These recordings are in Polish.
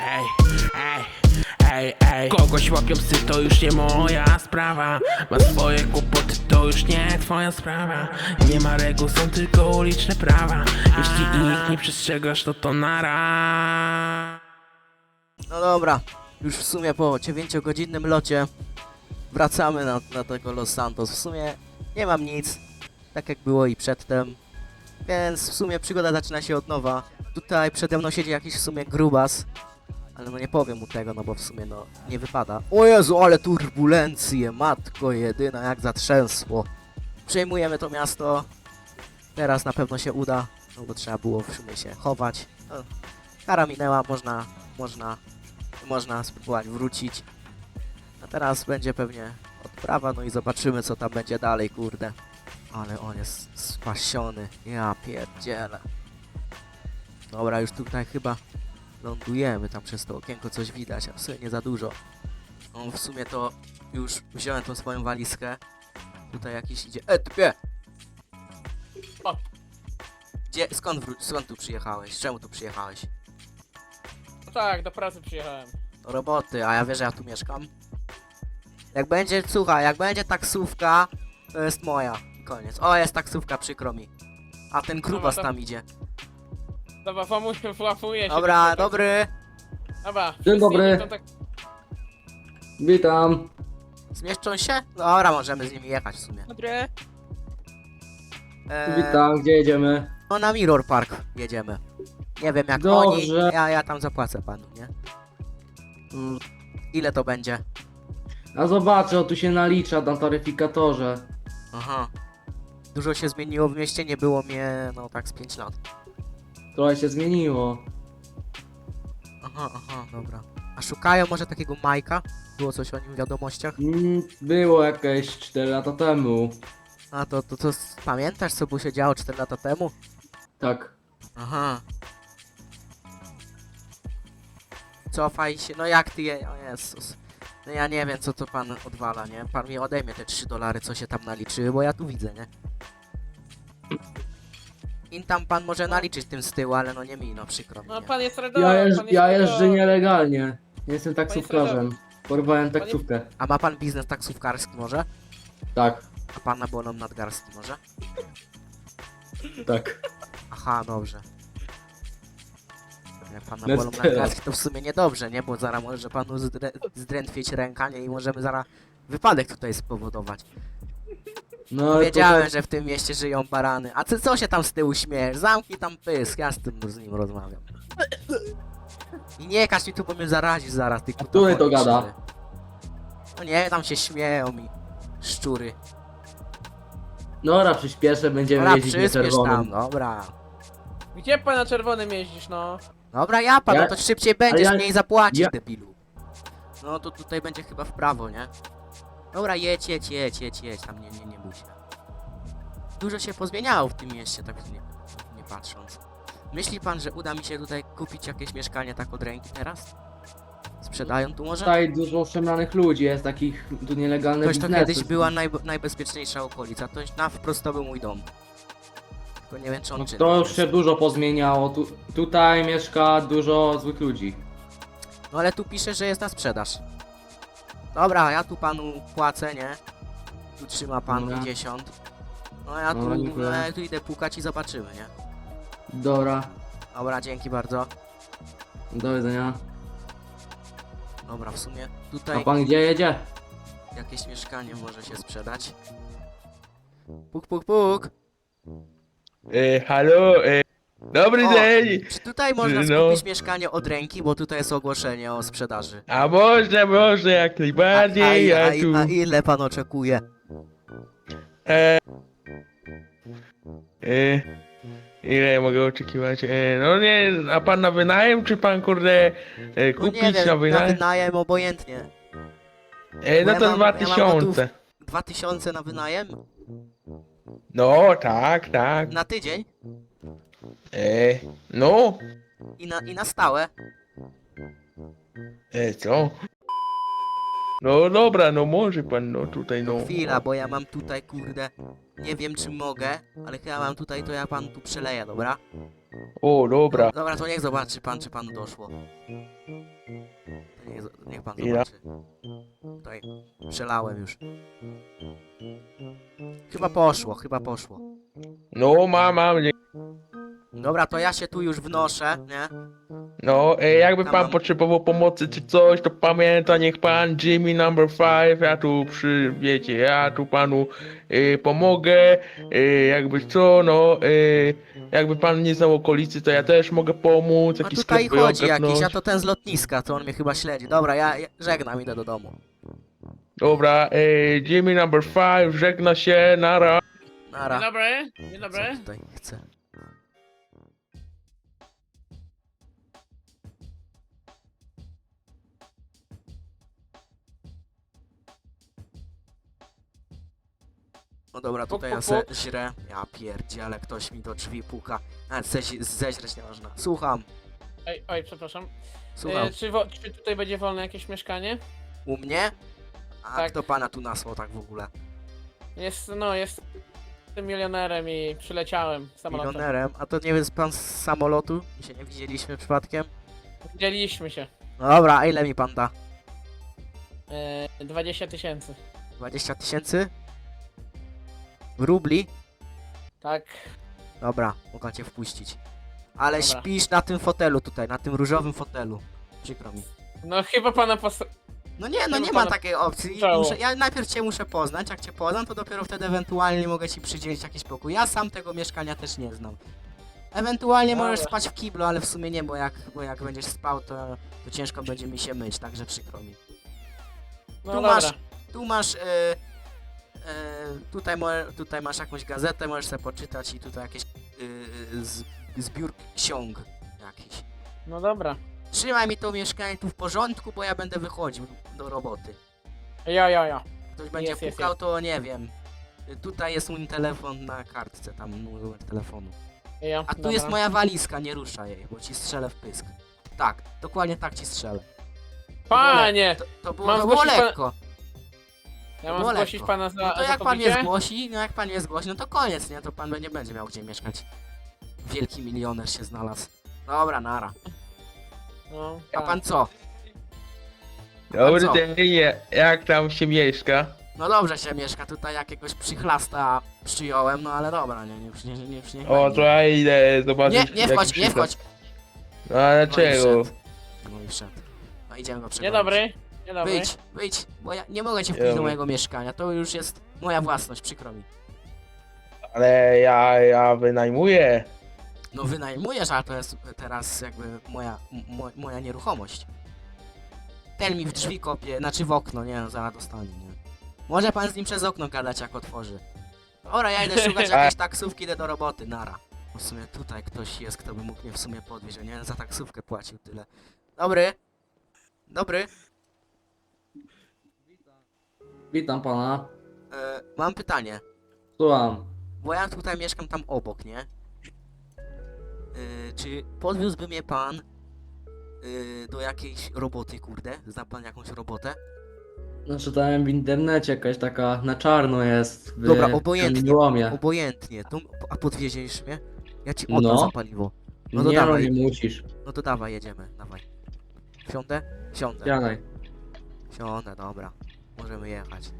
Ej, ej, ej, ej. Kogoś łapią psy to już nie moja sprawa. Ma swoje kłopoty to już nie twoja sprawa. Nie ma reguł, są tylko uliczne prawa. Jeśli ich nie przestrzegasz to to nara. No dobra, już w sumie po 9-godzinnym locie wracamy na, na tego Los Santos. W sumie nie mam nic, tak jak było i przedtem, więc w sumie przygoda zaczyna się od nowa. Tutaj przede mną siedzi jakiś w sumie grubas, ale no nie powiem mu tego, no bo w sumie no nie wypada. O Jezu, ale turbulencje, matko jedyna, jak zatrzęsło. Przejmujemy to miasto, teraz na pewno się uda, no bo trzeba było w sumie się chować. No, kara minęła, można, można można spróbować wrócić. A teraz będzie pewnie odprawa, no i zobaczymy co tam będzie dalej, kurde. Ale on jest spasiony, ja pierdzielę. Dobra, już tutaj chyba lądujemy, tam przez to okienko coś widać, a w sumie nie za dużo. No w sumie to już wziąłem tą swoją walizkę. Tutaj jakiś idzie... E, typie! O. Gdzie, skąd, wró- skąd tu przyjechałeś? Czemu tu przyjechałeś? No tak, do pracy przyjechałem. Do roboty, a ja wiesz, że ja tu mieszkam. Jak będzie, słuchaj, jak będzie taksówka, to jest moja. I Koniec. O, jest taksówka, przykro mi. A ten grubas to- tam idzie. Dobra, włamuję, włamuję się. Dobra, do- dobry. Dobra. Dzień wszyscy dobry. tak... Witam. Zmieszczą się? Dobra, możemy z nimi jechać w sumie. Dobry. Eee, Witam, gdzie jedziemy? no na Mirror Park jedziemy. Nie wiem jak Dobrze. oni, ja, ja tam zapłacę panu, nie? Mm, Ile to będzie? A zobaczę, o tu się nalicza na taryfikatorze. Aha. Dużo się zmieniło w mieście, nie było mnie, no tak z 5 lat. Trochę się zmieniło. Aha, aha, dobra. A szukają może takiego Majka? Było coś o nim w wiadomościach? Mm, Było jakieś 4 lata temu. A to, to, to s- pamiętasz co było się działo 4 lata temu? Tak. Aha. Cofaj się, no jak ty je... O Jezus. No ja nie wiem co to pan odwala, nie? Pan mi odejmie te 3 dolary, co się tam naliczyły, bo ja tu widzę, nie? In tam pan może naliczyć tym z tyłu, ale no nie mi, no przykro mi. No nie? pan jest radony. Ja, jeżdż, pan jest ja jeżdżę nielegalnie. Nie jestem taksówkarzem. Porwałem taksówkę. A ma pan biznes taksówkarski może? Tak, A pana bolą nadgarstki może? tak. Aha, dobrze. Jak pana No bolą teraz. nadgarstki, to w sumie niedobrze, nie? Bo zaraz może panu zdrę zdrętwieć ręka, nie? I możemy zaraz wypadek tutaj spowodować. No Wiedziałem, że w tym mieście żyją barany. A ty co się tam z tyłu śmiejesz? Zamknij tam pysk, ja z tym z nim rozmawiam. I nie każ mi tu, bo mnie zarazisz zaraz, ty który to gada? No nie, tam się śmieją mi. Szczury. Dobra, przyspieszę, będziemy Dobra, jeździć na przyspiesz tam, czerwonym. dobra. Gdzie pan na czerwonym jeździsz, no? Dobra, ja pan, Ja- no to szybciej będziesz, ja- mniej zapłacisz, ja- debilu. No to tutaj będzie chyba w prawo, nie? Dobra, jedź, jedź, jedź, jedź, jedź, tam nie, nie, nie bój się. Dużo się pozmieniało w tym mieście, tak nie, nie patrząc. Myśli pan, że uda mi się tutaj kupić jakieś mieszkanie tak od ręki teraz? Sprzedają tu może? Tutaj dużo szemranych ludzi, jest takich tu nielegalnych Toś to biznesy. kiedyś była najb najbezpieczniejsza okolica, toś na wprost to był mój dom. Tylko nie wiem czy on No czynny to już jest. się dużo pozmieniało. Tu, tutaj mieszka dużo złych ludzi. No ale tu pisze, że jest na sprzedaż. Dobra, ja tu panu płacę, nie? Tu trzyma pan Dobra. 50. No ja tu, Dobra, dziękuję. ja tu idę pukać i zobaczymy, nie? Dobra, Dobra, dzięki bardzo. do widzenia. Dobra, w sumie A tutaj pan gdzie jedzie? jakieś mieszkanie może się sprzedać. Puk, puk, puk. e, Halo, e, dobry O, dzień Czy tutaj można No. skupić mieszkanie od ręki, bo tutaj jest ogłoszenie o sprzedaży. A można, można jak A, a, najbardziej, a, ja tu... a, ile pan oczekuje? E, e, ile mogę oczekiwać? E, no nie, a pan na wynajem, czy pan kurde e, No kupić nie wiem, na na wynajem? wynajem obojętnie. E, no ja to mam- dwa ja mam tysiące. 2000 na wynajem? No, tak, tak. Na tydzień? E, no, I na, i na stałe? e, co? No dobra, no może pan, no tutaj, no. Chwila, bo ja mam tutaj, kurde, nie wiem czy mogę, ale chyba mam tutaj, to ja pan tu przeleję, dobra? O, dobra. Dobra, to niech zobaczy pan, czy panu doszło. To niech, zo- niech pan zobaczy. Tutaj przelałem już. Chyba poszło, chyba poszło. No, mam, mam. nie- Dobra, to ja się tu już wnoszę, nie? No, e, jakby Tam pan mam- potrzebował pomocy czy coś, to pamięta, niech pan Jimmy number 5, ja tu przy, wiecie, ja tu panu e, pomogę, e, jakby co, no, e, jakby pan nie znał okolicy, to ja też mogę pomóc, A jakiś tutaj sklep chodzi jakiś, ogarnąć. a to ten z lotniska, to on mnie chyba śledzi. Dobra, ja, ja żegnam, idę do domu. Dobra, e, Jimmy number 5, żegna się, nara. Nara. Dzień dobry, dzień Co dobry. tutaj chcę? No dobra, tutaj ja se źrę. Ja pierdzielę, ktoś mi do drzwi puka. Nawet se, zeźreć nie można. Słucham, Oj, oj, przepraszam. słucham. E, czy, wo, czy tutaj będzie wolne jakieś mieszkanie? U mnie? A tak. kto pana tu nasłał tak w ogóle? Jest, no, jest tym milionerem i przyleciałem samolotem. Milionerem? A to nie jest pan z samolotu? My się nie widzieliśmy przypadkiem? Dzieliliśmy się. No dobra, a ile mi pan da? E, 20 tysięcy. 20 tysięcy? Rubli? Tak. Dobra, mogę cię wpuścić. Ale Dobra. śpisz na tym fotelu tutaj, na tym różowym fotelu. Przykro mi. No chyba pana pos... No nie, no nie ma takiej opcji. Muszę, ja najpierw cię muszę poznać, jak cię poznam, to dopiero wtedy ewentualnie mogę ci przydzielić jakiś pokój. Ja sam tego mieszkania też nie znam. Ewentualnie Dobra. możesz spać w kiblu, ale w sumie nie, bo jak, bo jak będziesz spał, to, to ciężko będzie mi się myć, także przykro mi. No Tu dobra. masz- Tu masz. E, tutaj, mo, tutaj masz jakąś gazetę, możesz sobie poczytać i tutaj jakieś e, z, zbiór ksiąg jakiś. No dobra. Trzymaj mi to mieszkanie tu w porządku, bo ja będę wychodził do roboty. Jo, jo, jo. Ktoś będzie Jest, pukał, jest. to nie wiem. Tutaj jest mój telefon na kartce, tam numer telefonu. jo A tu dobra. jest moja walizka, nie ruszaj jej, bo ci strzelę w pysk. Tak, dokładnie tak ci strzelę. Panie! To, to było, Mam to było lekko. Ja mam było zgłosić lekko. pana za, No to za jak pan mnie pobicie? zgłosi, no jak pan mnie zgłosi, no to koniec, nie? To pan nie będzie miał gdzie mieszkać. Wielki milioner się znalazł. Dobra, nara. No, A tak. pan co? Dobry co? dzień, jak tam się mieszka? No dobrze się mieszka, tutaj jakiegoś przychlasta przyjąłem, no ale dobra, nie, nie, nie, nie, nie, nie O, to ja idę zobaczyć. Nie, nie jaki wchodź, nie wchodź. No, a dlaczego? wszedł. No i wszedł. No idziemy go Dzień dobry. Dzień dobry. Wyjdź, wyjdź, bo ja nie mogę cię wpuścić do Dobry. mojego mieszkania, to już jest moja własność, przykro mi. Ale ja, ja wynajmuję. No wynajmujesz, ale to jest teraz jakby moja, m- mo, moja nieruchomość. Ten mi w drzwi kopie, znaczy w okno, nie no, zaraz dostanie, nie. Może pan z nim przez okno gadać, jak otworzy. Dobra, ja idę szukać jakiejś taksówki, idę do roboty, nara. W sumie tutaj ktoś jest, kto by mógł mnie w sumie podwieźć, że nie za taksówkę płacił tyle. Dobry. Dobry. Witam pana. E, mam pytanie. Słucham. Bo ja tutaj mieszkam tam obok, nie? Yy, czy podwiózłby mnie pan yy, do jakiejś roboty, kurde? Zna pan jakąś robotę? No, czytałem w internecie jakaś taka na czarno jest. W Dobra, obojętnie. kamieniołomie. Obojętnie. To, a podwieziesz mnie? Ja ci oddam No. za paliwo. No to nie, no dawaj. nie musisz. No to dawaj, jedziemy, dawaj. Siądę? Siądę. Siadaj. Siądę, dobra. Możemy jechać.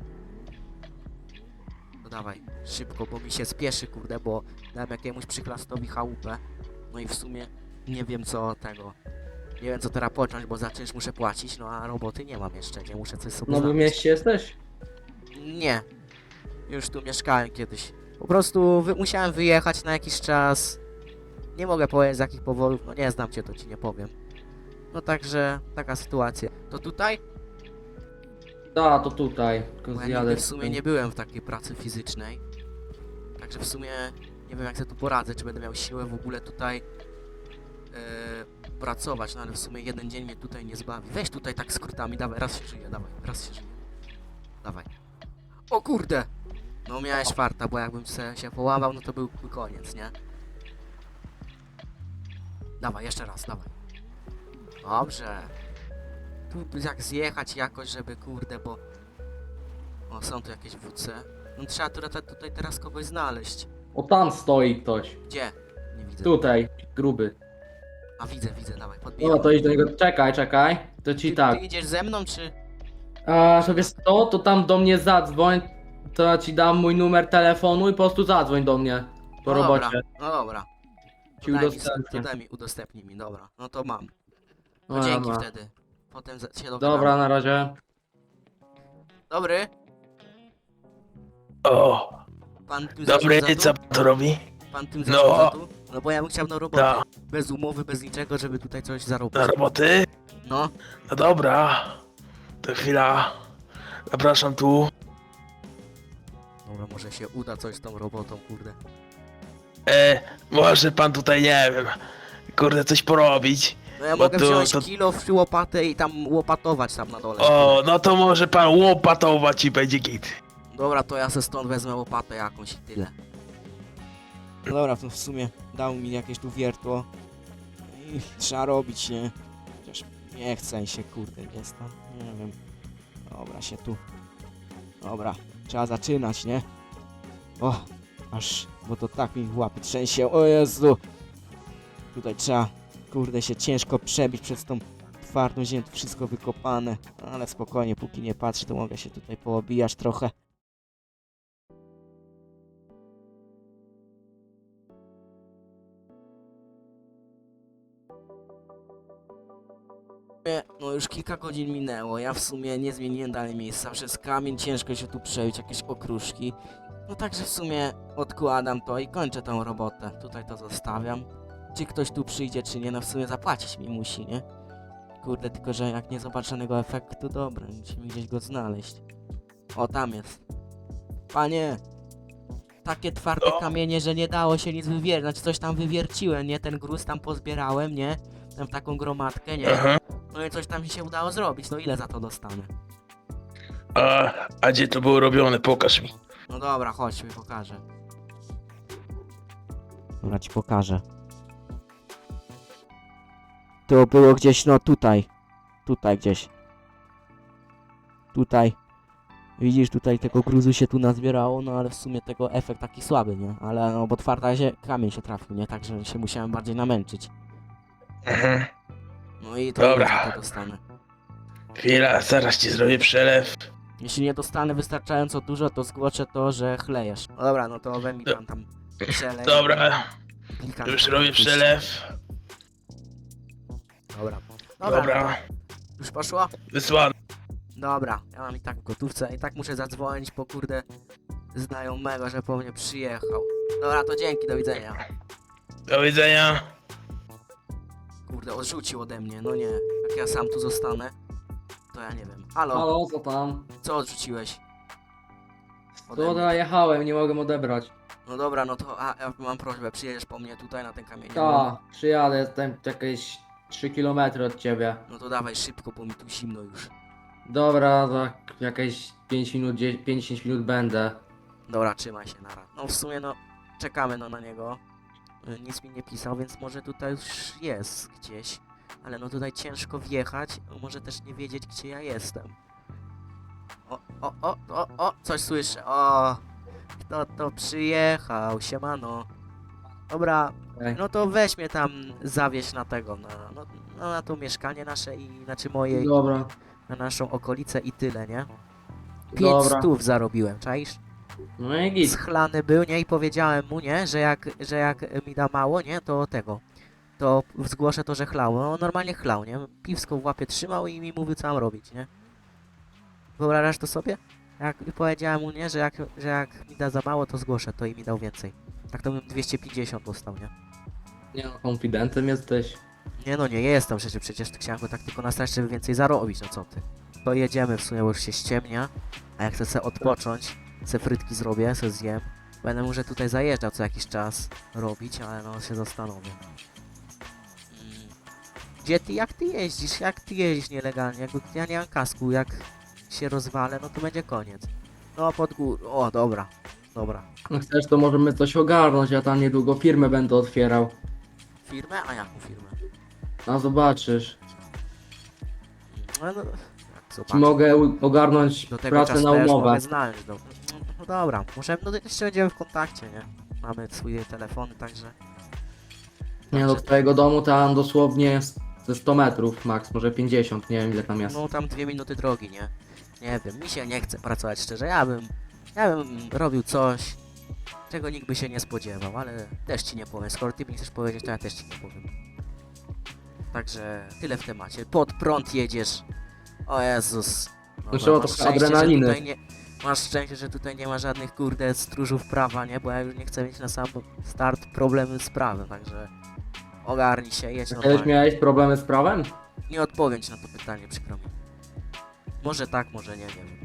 No dawaj, szybko, bo mi się spieszy, kurde, bo dałem jakiemuś przyklastowi chałupę. No i w sumie nie wiem co tego. Nie wiem co teraz począć, bo za czynsz muszę płacić, no a roboty nie mam jeszcze, nie muszę coś sobie W Nowym znaleźć. mieście jesteś? Nie. Już tu mieszkałem kiedyś. Po prostu wy musiałem wyjechać na jakiś czas. Nie mogę powiedzieć z jakich powodów, no nie znam cię, to ci nie powiem. No także, taka sytuacja. To tutaj? Da, to tutaj. Tylko Bo ja zjadę nigdy w sumie nie byłem w takiej pracy fizycznej. Także w sumie nie wiem jak sobie tu poradzę, czy będę miał siłę w ogóle tutaj e, pracować, no ale w sumie jeden dzień mnie tutaj nie zbawi. Weź tutaj tak skrótami, dawaj, raz się żyje, dawaj, raz się żyje. Dawaj. O kurde! No miałeś farta, bo jakbym se, się połamał, no to byłby koniec, nie? Dawaj, jeszcze raz, dawaj. Dobrze. Tu jak zjechać jakoś, żeby kurde, bo... O, są tu jakieś WC. No trzeba tu, tutaj teraz kogoś znaleźć. O, tam stoi ktoś. Gdzie? Nie widzę. Tutaj, gruby. A widzę, widzę, dawaj, podbijam. No to idź do niego, czekaj, czekaj. To ci ty, tak. ty idziesz ze mną, czy... A że wiesz co, to tam do mnie zadzwoń, to ja ci dam mój numer telefonu i po prostu zadzwoń do mnie po no robocie. Dobra, no dobra. Ci mi, udostępnię. daj mi, udostępnij mi, dobra. No to mam. No dzięki ma. wtedy. Potem się dogadamy. Dobra, na razie. Dobry, O, pan tym dobry, zarządza co tu? pan tu robi? Pan tym No. zarządza tu? No bo ja bym chciał na robotę. No. Bez umowy, bez niczego, żeby tutaj coś zarobić. Na roboty? No, No dobra, to chwila. Zapraszam tu. dobra, może się uda coś z tą robotą, kurde. E, może pan tutaj, nie wiem, kurde, coś porobić. No ja Bo mogę to- wziąć to- kilo w łopatę i tam łopatować tam na dole. O, no to może pan łopatować i będzie git. Dobra, to ja se stąd wezmę łopatę jakąś i tyle. No dobra, to w sumie dał mi jakieś tu wiertło. I trzeba robić, nie? Chociaż nie chce się, kurde, jest tam, nie wiem. Dobra, się tu. Dobra, trzeba zaczynać, nie? O, aż, bo to tak mi łapy trzęsie, o Jezu! Tutaj trzeba, kurde, się ciężko przebić przez tą twardą ziemię, wszystko wykopane. Ale spokojnie, póki nie patrzę, to mogę się tutaj poobijać trochę. No już kilka godzin minęło, ja w sumie nie zmieniłem dalej miejsca, przez kamień ciężko się tu przebić, jakieś okruszki. No także w sumie odkładam to i kończę tą robotę. Tutaj to zostawiam. Czy ktoś tu przyjdzie, czy nie, no w sumie zapłacić mi musi, nie? Kurde, tylko że jak nie zobaczę żadnego efektu, dobra, musimy gdzieś go znaleźć. O, tam jest. Panie! Takie twarde No. kamienie, że nie dało się nic wywiercić. Znaczy coś tam wywierciłem, nie? Ten gruz tam pozbierałem, nie? Tam taką gromadkę, nie? Aha. No i coś tam mi się udało zrobić, no ile za to dostanę? A, a gdzie to było robione? Pokaż mi. No dobra, chodź, mi pokażę. Dobra, ci pokażę. To było gdzieś, no tutaj. Tutaj gdzieś. Tutaj. Widzisz, tutaj tego gruzu się tu nazbierało, no ale w sumie tego efekt taki słaby, nie? Ale no, bo twarda się, kamień się trafił, nie? Także się musiałem bardziej namęczyć. Aha. No i to Dobra. to dostanę. Chwila, zaraz ci zrobię przelew. Jeśli nie dostanę wystarczająco dużo, to zgłoszę to, że chlejesz. No dobra, no to we mi Do- pan tam przelej. Dobra, Kilka już tam robię przelew. Dobra. Dobra. Dobra, Już poszło? wysłany. Dobra, ja mam i tak w gotówce i tak muszę zadzwonić po kurde znajomego, że po mnie przyjechał. Dobra, to dzięki, do widzenia. Do widzenia. Kurde, odrzucił ode mnie, no nie. Jak ja sam tu zostanę, to ja nie wiem. Halo, Halo, co tam? co odrzuciłeś? Ode To mnie. ja jechałem, nie mogę odebrać. No dobra, no to a, ja mam prośbę, przyjedziesz po mnie tutaj na ten kamień. Ta, przyjadę, jestem jakieś 3 km od ciebie. No to dawaj szybko, bo mi tu zimno już. Dobra, za jakieś 5 minut, 5 minut będę. Dobra, trzymaj się, nara. No w sumie no, czekamy no na niego. Y, Nic mi nie pisał, więc może tutaj już jest gdzieś. Ale no tutaj ciężko wjechać, może też nie wiedzieć gdzie ja jestem. O, o, o, o, o, coś słyszę. O, kto to przyjechał, siemano. Dobra, No to weź mnie tam zawieź na tego, na, no, no, na to mieszkanie nasze i, znaczy moje, i Dobra, na naszą okolicę i tyle, nie? Pięć Dobra. stów zarobiłem, czaisz? no i git. schlany był, nie? I powiedziałem mu, nie? Że jak, że jak mi da mało, nie? To tego. To zgłoszę to, że chlał. No normalnie chlał, nie? Piwsko w łapie trzymał i mi mówił, co mam robić, nie? Wyobrażasz to sobie? Jak i powiedziałem mu, nie? Że jak, że jak mi da za mało, to zgłoszę to i mi dał więcej. Tak to bym 250 dostał, nie? Nie no, konfidentem jesteś. Nie no, nie jestem przecież, przecież chciałem go tak tylko nastrać, żeby więcej zarobić, no co ty. To jedziemy w sumie, bo już się ściemnia, a jak chcę se odpocząć, se frytki zrobię, se zjem, będę może tutaj zajeżdżał co jakiś czas robić, ale no się zastanowię. Mm. Gdzie ty, jak ty jeździsz, jak ty jeździsz nielegalnie, jakby ja nie mam kasku, jak się rozwalę, no to będzie koniec. No pod górę, o dobra, dobra. No chcesz, to możemy coś ogarnąć, ja tam niedługo firmę będę otwierał. Firmę? A jaką firmę? No zobaczysz. No, no, zobaczę. mogę u- ogarnąć Do tego pracę czasu na też umowę. mogę znaleźć. No, no dobra, może no, jeszcze będziemy w kontakcie, nie? Mamy swoje telefony, także... Nie no, do twojego domu tam dosłownie ze 100 metrów max, może 50, nie wiem ile tam jest. No tam dwie minuty drogi, nie? Nie wiem, mi się nie chce pracować szczerze. Ja bym, ja bym robił coś, czego nikt by się nie spodziewał, ale też ci nie powiem. Skoro ty mi chcesz powiedzieć, to ja też ci nie powiem. Także tyle w temacie. Pod prąd jedziesz. O Jezus. No trzeba masz trochę szczęście, że adrenaliny. tutaj Nie, masz szczęście, że tutaj nie ma żadnych kurde stróżów prawa, nie? Bo ja już nie chcę mieć na sam start problemy z prawem, także ogarnij się, jedź Kiedyś normalnie. miałeś problemy z prawem? Nie odpowiem ci na to pytanie, przykro mi. Może tak, może nie, nie wiem.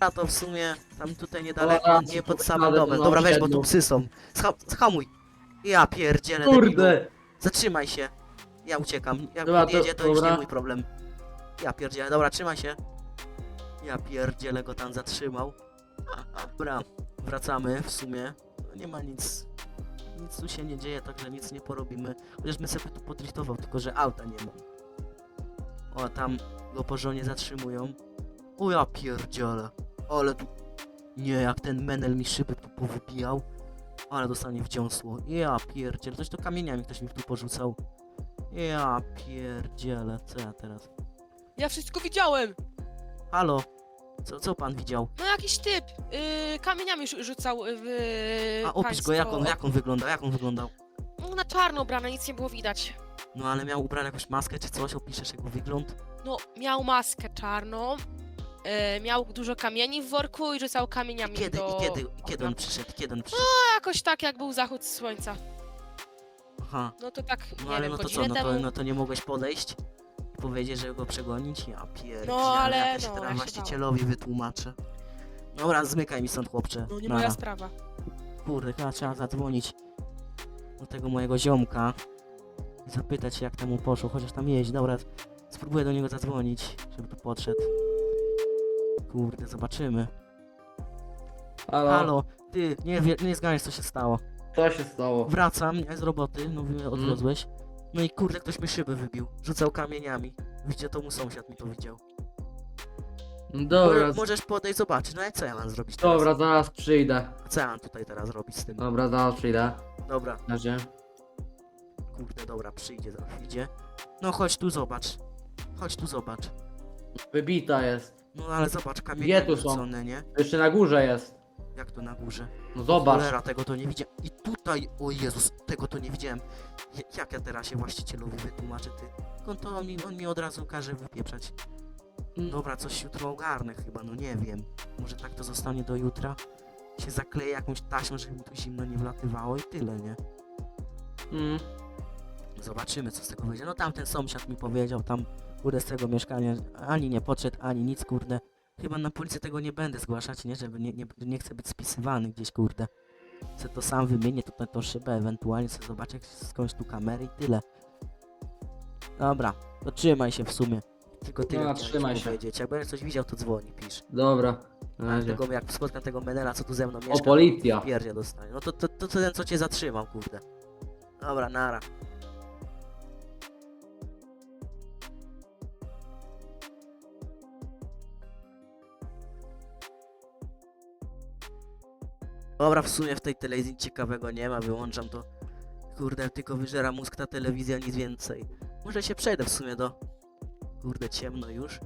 A to w sumie tam tutaj niedaleko, Dobra, nie pod samym domem. na Dobra, weź, bo tu osiedlu. psy są. Scha schamuj. Ja pierdzielę, debilu. Kurde! Zatrzymaj się. Ja uciekam. Jak Dobra, to- podjedzie, to już nie mój problem. Ja pierdzielę. Dobra, trzymaj się. Ja pierdzielę go tam zatrzymał. Dobra, wracamy w sumie. No Nie ma nic. Nic tu się nie dzieje, także nic nie porobimy. Chociaż my sobie tu podriftował, tylko że auta nie ma. O, tam go porządnie zatrzymują. O ja pierdzielę. Ale tu... Nie, jak ten menel mi szyby tu powybijał. Ale dostanie wdziąsło. Ja pierdzielę. Coś to kamieniami ktoś mi tu porzucał. Ja pierdzielę. Co ja teraz? Ja wszystko widziałem! Halo? Co, co pan widział? No jakiś typ yy, kamieniami rzu- rzucał w A opisz państwo. go, jak on, jak on wygląda, jak on wyglądał? No, Na czarno ubrane, nic nie było widać. No ale miał ubrany jakąś maskę czy coś, opiszesz jego wygląd? No, miał maskę czarną, yy, miał dużo kamieni w worku i rzucał kamieniami Kiedy, do... i kiedy, i kiedy on przyszedł, kiedy on przyszedł? A jakoś tak, jak był zachód słonca. Aha. No to tak, No nie ale wiem, no to co, godzinę no temu. to, no to nie mogłeś podejść i powiedzieć, żeby go przegonić? Ja No, ale ja się no, teraz ja się właścicielowi wytłumaczę. Dobra, zmykaj mi stąd chłopcze. No nie Nara. moja sprawa. Kurde, chyba trzeba zadzwonić do tego mojego ziomka i zapytać się jak temu poszło, chociaż tam jeździ. Dobra, spróbuję do niego zadzwonić, żeby tu podszedł. Kurde, zobaczymy. Halo? Halo, ty, nie, wie, nie co się stało. Co się stało? Wracam, nie, z roboty, no mówię, odwiozłeś. No i kurde, ktoś mi szyby wybił. Rzucał kamieniami. Widzicie, to mu sąsiad mi powiedział. Dobra, Mo- możesz podejść zobaczyć, no i co ja mam zrobić teraz? dobra, zaraz przyjdę. Co ja mam tutaj teraz robić z tym? Dobra, zaraz przyjdę. Dobra, Na razie. kurde, dobra, przyjdzie, zaraz idzie. No chodź tu zobacz. Chodź tu zobacz. Wybita jest. No ale zobacz, Gdzie kamienie tu są? wrzucone, nie? Jeszcze na górze jest. Jak to na górze? No zobacz. Cholera, tego to nie widziałem. I tutaj, o Jezus, tego to nie widziałem. Ja- Jak ja teraz się właścicielowi wytłumaczę, ty? On to on mi, on mi od razu każe wypieprzać. Mm. Dobra, coś jutro ogarnę chyba, no nie wiem. Może tak to zostanie do jutra? Się zakleję jakąś taśmą, żeby mi tu zimno nie wlatywało i tyle, nie? Mm. Zobaczymy, co z tego wyjdzie. No tamten sąsiad mi powiedział, tam kurde z tego mieszkania ani nie podszedł, ani nic, kurde. Chyba na policję tego nie będę zgłaszać, nie? Żeby nie, nie, nie chcę być spisywany gdzieś, kurde. Chcę to sam wymienię tutaj tą szybę, ewentualnie sobie zobaczę skądś tu kamery i tyle. Dobra, to trzymaj się w sumie. Tylko tyle No, chciałem ci trzymaj się. powiedzieć. Jak będziesz coś widział, to dzwoni, pisz. Dobra. Na razie. tego, jak spotkam tego menela, co tu ze mną mieszka, O, policja. to pierdzie dostanie. No to, to, to, to ten, co cię zatrzymał, kurde. Dobra, nara. Dobra, w sumie w tej telewizji ciekawego nie ma, wyłączam to. Kurde, tylko wyżera mózg ta telewizja, nic więcej. Może się przejdę w sumie do... Kurde, ciemno już.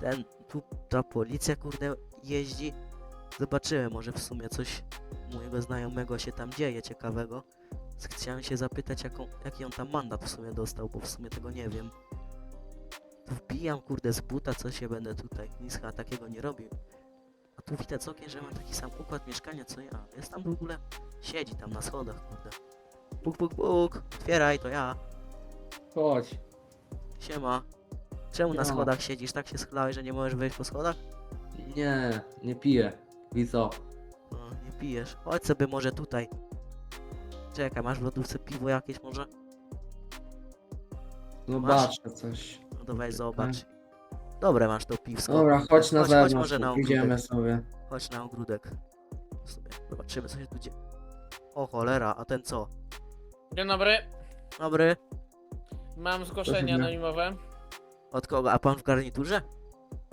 Ten, tu ta policja, kurde, jeździ. Zobaczyłem, może w sumie coś mojego znajomego się tam dzieje ciekawego. Chciałem się zapytać, jaką, jaki on tam mandat w sumie dostał, bo w sumie tego nie wiem. Wbijam, kurde, z buta, co się będę tutaj. Nic takiego nie robił. A tu widać z okien, że ma taki sam układ mieszkania, co ja. Jest tam w ogóle... Siedzi tam na schodach, kurde. Puk, puk, puk. Otwieraj, to ja. Chodź. Siema. Czemu na schodach siedzisz? Tak się schlałeś, że nie możesz wejść po schodach? Nie, nie piję. I co? No, nie pijesz. Chodź sobie może tutaj. Czekaj, masz w lodówce piwo jakieś może? Zobaczę coś. No to weź zobacz. Dobre masz to piwsko. Dobra, chodź na Chodź- chodź zewnątrz. może na ogródek. Idziemy sobie. Chodź na ogródek. Sobie zobaczymy co się tu dzieje. O cholera, a ten co? Dzień dobry. Dobry. Mam zgłoszenie Proszę, anonimowe. Od kogo? A pan w garniturze?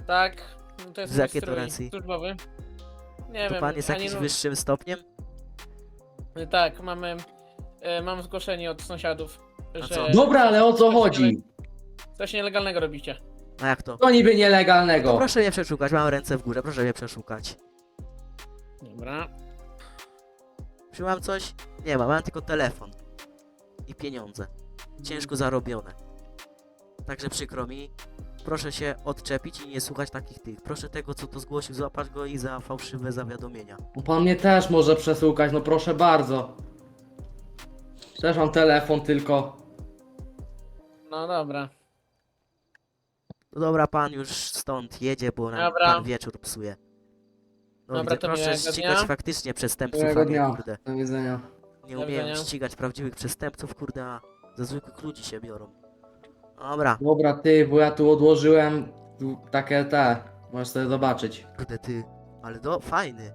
Tak. no To jest Z mój jakiej to strój racji? służbowy. Nie To wiem. pan jest ani jakimś nu- wyższym stopniem? Tak, mamy. E, mam zgłoszenie od sąsiadów. A że co? Dobra, ale o co chodzi? Coś nielegalnego robicie. A jak to? To niby To nielegalnego. proszę mnie przeszukać, mam ręce w górze, proszę mnie przeszukać. Dobra. Czy mam coś? Nie mam, mam tylko telefon. I pieniądze. Ciężko zarobione. Także przykro mi. Proszę się odczepić i nie słuchać takich tych. Proszę tego, co to zgłosił, złapać go i za fałszywe zawiadomienia. No Pan mnie też może przesłukać, no proszę bardzo. Też mam telefon tylko. No dobra. No dobra, pan już stąd jedzie, bo nam Dobra. pan wieczór psuje. No Dobra, widzę, to proszę miłego ścigać dnia. faktycznie przestępców, a nie dnia. kurde. Do widzenia. Nie Do umieją widzenia. ścigać prawdziwych przestępców, kurde, a za zwykłych ludzi się biorą. Dobra, Dobra, ty, bo ja tu odłożyłem tu takie te. Możesz sobie zobaczyć. kurde ty, ale do, fajny.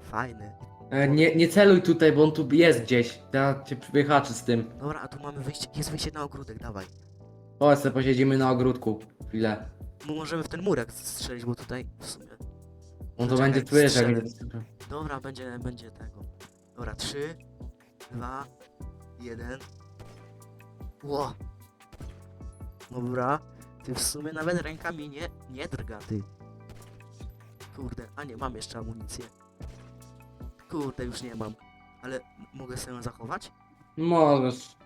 Fajny. E, Nie, nie celuj tutaj, bo on tu jest gdzieś. Ja cię wyhaczę z tym. Dobra, a tu mamy wyjście, jest wyjście na ogródek, dawaj. Chodź sobie posiedzimy na ogródku. Chwilę. Możemy w ten murek strzelić, bo tutaj w sumie. On to Czekaj, będzie strzelę. jak- Dobra, będzie, będzie tego. Dobra, trzy, dwa, jeden. Ło. Dobra. Ty w sumie nawet rękami nie, nie drga, ty. Kurde, a nie, mam jeszcze amunicję. Kurde, już nie mam. Ale m- mogę sobie ją zachować? Możesz.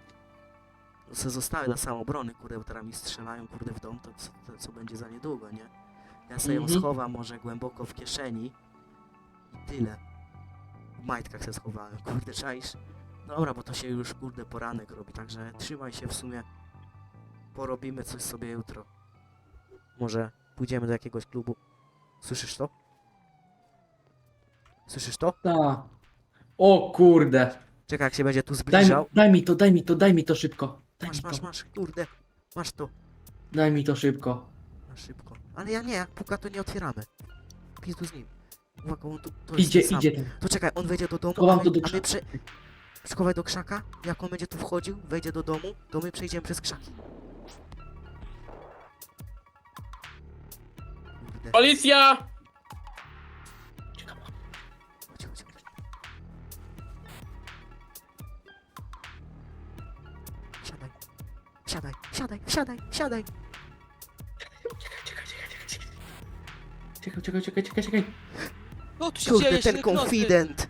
Se zostawię na samoobrony, kurde, bo teraz mi strzelają, kurde, w dom, to co, to co będzie za niedługo, nie? Ja sobie ją Mhm. schowam może głęboko w kieszeni i tyle. W majtkach se schowałem, kurde, czaisz? Dobra, bo to się już, kurde, poranek robi, także trzymaj się w sumie. Porobimy coś sobie jutro. Może pójdziemy do jakiegoś klubu. Słyszysz to? Słyszysz to? Ta. O kurde. Czekaj, jak się będzie tu Daj mi, zbliżał. daj mi to, daj mi to, daj mi to szybko. Daj mi Masz, masz, to. masz, kurde. Masz to. Daj mi to szybko. Na szybko. Ale ja nie, jak puka to nie otwieramy. Pizdu z nim. Uwaga, on tu, to jest Idzie, sam. idzie ten. To czekaj, on wejdzie do domu, a to my, do a my prze... Schowaj do krzaka, jak on będzie tu wchodził, wejdzie do domu, to my przejdziemy przez krzaki. Kurde, Policja! Siadaj, siadaj, siadaj, siadaj. Czekaj, czekaj, czekaj, czekaj, czekaj. No tu się Kurde, dzieje ten śnieg nocy. konfident.